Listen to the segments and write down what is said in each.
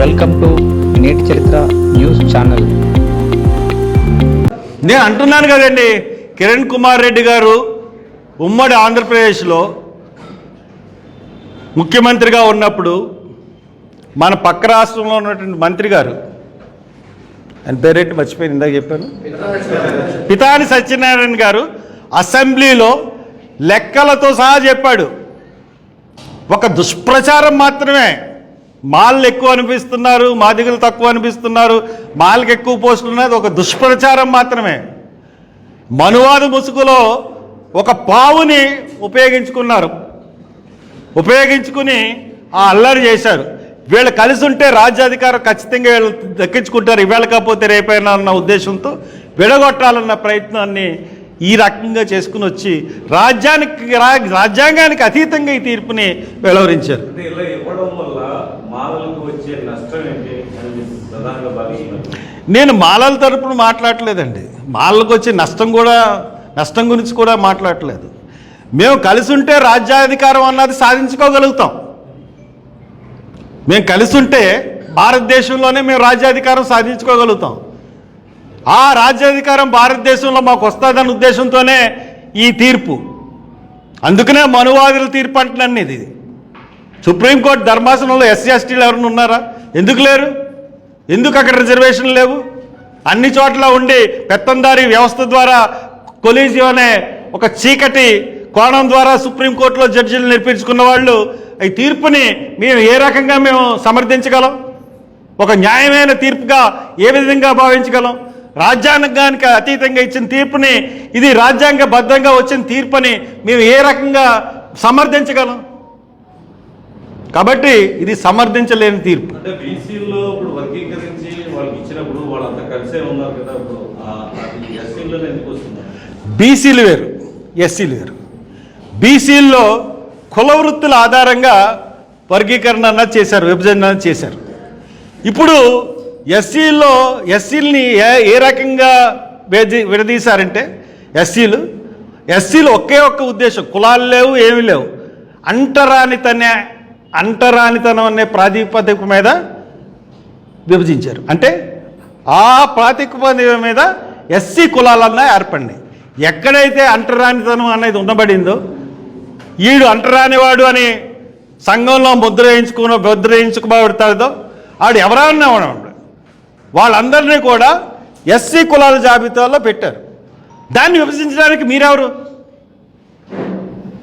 Welcome to నేటి చరిత్ర news channel. నేను అంటున్నాను కదండి కిరణ్ కుమార్ రెడ్డి గారు ఉమ్మడి ఆంధ్రప్రదేశ్లో ముఖ్యమంత్రిగా ఉన్నప్పుడు మన పక్క రాష్ట్రంలో ఉన్నటువంటి మంత్రి గారు. అని పేరేంటి మర్చిపోయింది ఇందాక చెప్పాను. పితాని సత్యనారాయణ గారు అసెంబ్లీలో లెక్కలతో సహా చెప్పాడు. ఒక దుష్ప్రచారం మాత్రమే మాల్ ఎక్కువ అనిపిస్తున్నారు మాదిగలు తక్కువ అనిపిస్తున్నారు. మాల్కి ఎక్కువ పోస్టులు ఉన్నది ఒక దుష్ప్రచారం మాత్రమే. మనువాదు ముసుగులో ఒక పావుని ఉపయోగించుకున్నారు. ఉపయోగించుకుని ఆ అల్లరి చేశారు. వీళ్ళు కలిసి ఉంటే రాజ్యాధికారం ఖచ్చితంగా వీళ్ళు దక్కించుకుంటారు. ఇవాళ కాకపోతే రేపైనా అన్న ఉద్దేశంతో విడగొట్టాలన్న ప్రయత్నాన్ని ఈ రకంగా చేసుకుని వచ్చి రాజ్యానికి రా- రాజ్యాంగానికి అతీతంగా ఈ తీర్పుని వెలువరించారు. నేను మాలల తరపున మాట్లాడలేదండి మాలలకు వచ్చే నష్టం కూడా నష్టం గురించి కూడా మాట్లాడలేదు మేము కలిసి ఉంటే రాజ్యాధికారం అన్నది సాధించుకోగలుగుతాం. మేము కలిసి ఉంటే భారతదేశంలోనే మేము రాజ్యాధికారం సాధించుకోగలుగుతాం. ఆ రాజ్యాధికారం భారతదేశంలో మాకు వస్తుందన్న ఉద్దేశంతోనే ఈ తీర్పు. అందుకనే మనువాదుల తీర్పు అంటున్నాను ఇది. సుప్రీంకోర్టు ధర్మాసనంలో ఎస్సీ ఎస్టీలు ఎవరైనా ఉన్నారా? ఎందుకు లేరు? ఎందుకు అక్కడ రిజర్వేషన్లు లేవు? అన్ని చోట్ల ఉండి పెత్తందారి వ్యవస్థ ద్వారా కొలీజియం అనే ఒక చీకటి కోణం ద్వారా సుప్రీంకోర్టులో జడ్జిలు నేర్పించుకున్న వాళ్ళు ఈ తీర్పుని మేము ఏ రకంగా మేము సమర్థించగలం? ఒక న్యాయమైన తీర్పుగా ఏ విధంగా భావించగలం? రాజ్యాంగానికి అతీతంగా ఇచ్చిన తీర్పుని ఇది రాజ్యాంగబద్ధంగా వచ్చిన తీర్పుని మేము ఏ రకంగా సమర్థించగలం? కాబట్టి ఇది సమర్థించలేని తీర్పు. బీసీలు వేరు ఎస్సీలు వేరు. బీసీల్లో కుల వృత్తుల ఆధారంగా వర్గీకరణ అన్నది చేశారు విభజన చేశారు. ఇప్పుడు ఎస్సీల్లో ఎస్సీలని ఏ ఏ రకంగా విడదీ విడదీశారంటే ఎస్సీలు ఎస్సీలు ఒకే ఒక్క ఉద్దేశం కులాలు లేవు ఏమీ లేవు. అంటరానితనే అంటరానితనం అనే ప్రాతిపదిక మీద విభజించారు. అంటే ఆ ప్రాతిపదిక మీద ఎస్సీ కులాలన్నా ఏర్పడినాయి. ఎక్కడైతే అంటరానితనం అనేది ఉండబడిందో ఈడు అంటరానివాడు అని సంఘంలో ముద్ర వేయించుకున్న ముద్ర వేయించుకోబడతాడో ఆడు ఎవరన్నా ఉన్నాడు వాళ్ళందరినీ కూడా ఎస్సీ కులాల జాబితాలో పెట్టారు. దాన్ని విభజించడానికి మీరెవరు?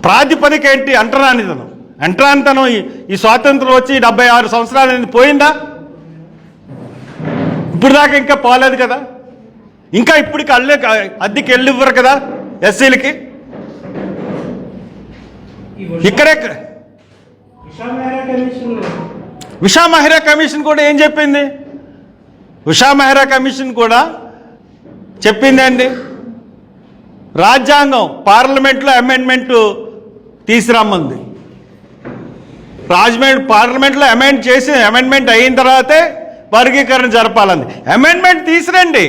ప్రాతిపదిక ఏంటి? అంటరానితనం. అంటరానితనం ఈ- స్వాతంత్రం వచ్చి డెబ్బై ఆరు సంవత్సరాలు అనేది పోయిందా? ఇప్పుడు దాకా ఇంకా పోలేదు కదా? ఇంకా ఇప్పటికి అల్లే అద్దెకి వెళ్ళి ఇవ్వరు కదా ఎస్సీలకి? ఇక్కడే ఉషా మెహ్రా కమిషన్ కూడా ఏం చెప్పింది? ఉషా మెహ్రా కమిషన్ కూడా చెప్పిందండి రాజ్యాంగం పార్లమెంట్లో అమెండ్మెంట్ తీసుకురమ్మంది రాజమండ్రి పార్లమెంట్లో అమెండ్ చేసి అమెండ్మెంట్ అయిన తర్వాతే వర్గీకరణ జరపాలంది. అమెండ్మెంట్ తీసురండి.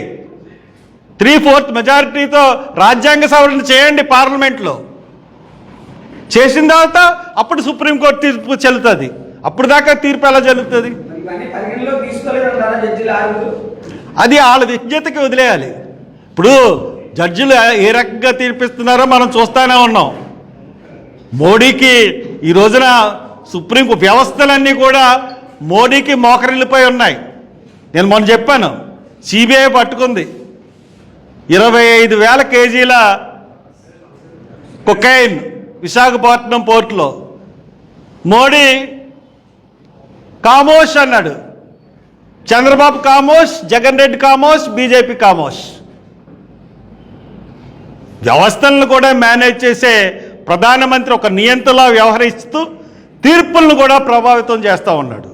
త్రీ ఫోర్త్ మెజారిటీతో రాజ్యాంగ సవరణ చేయండి పార్లమెంట్లో. చేసిన తర్వాత అప్పుడు సుప్రీంకోర్టు తీర్పు చెల్లుతుంది. అప్పుడు దాకా తీర్పు ఎలా చెల్లుతుంది? అది వాళ్ళ విజ్ఞతకి వదిలేయాలి. ఇప్పుడు జడ్జిలు ఏ రకంగా తీర్పిస్తున్నారో మనం చూస్తూనే ఉన్నాం. మోడీకి ఈ రోజున సుప్రీం వ్యవస్థలన్నీ కూడా మోడీకి మోకరిల్లిపోయి ఉన్నాయి. నేను మొన్న చెప్పాను సిబిఐ పట్టుకుంది. ఇరవై ఐదు వేల కేజీల కొకైన్ విశాఖపట్నం పోర్టులో. మోడీ కామోష్ అన్నాడు. చంద్రబాబు కామోష్ జగన్ రెడ్డి కామోష్ బీజేపీ కామోష్. వ్యవస్థలను కూడా మేనేజ్ చేసే ప్రధానమంత్రి ఒక నియంతలా వ్యవహరిస్తూ తీర్పులను కూడా ప్రభావితం చేస్తూ ఉన్నాడు.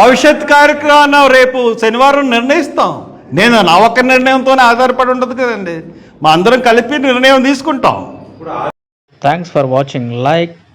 భవిష్యత్ కార్యక్రమాన్ని రేపు శనివారం నిర్ణయిస్తాం. నేను నా ఒక్క నిర్ణయంతోనే ఆధారపడి ఉండదు కదండి. మా అందరం కలిపి నిర్ణయం తీసుకుంటాం. Thanks for watching. Like,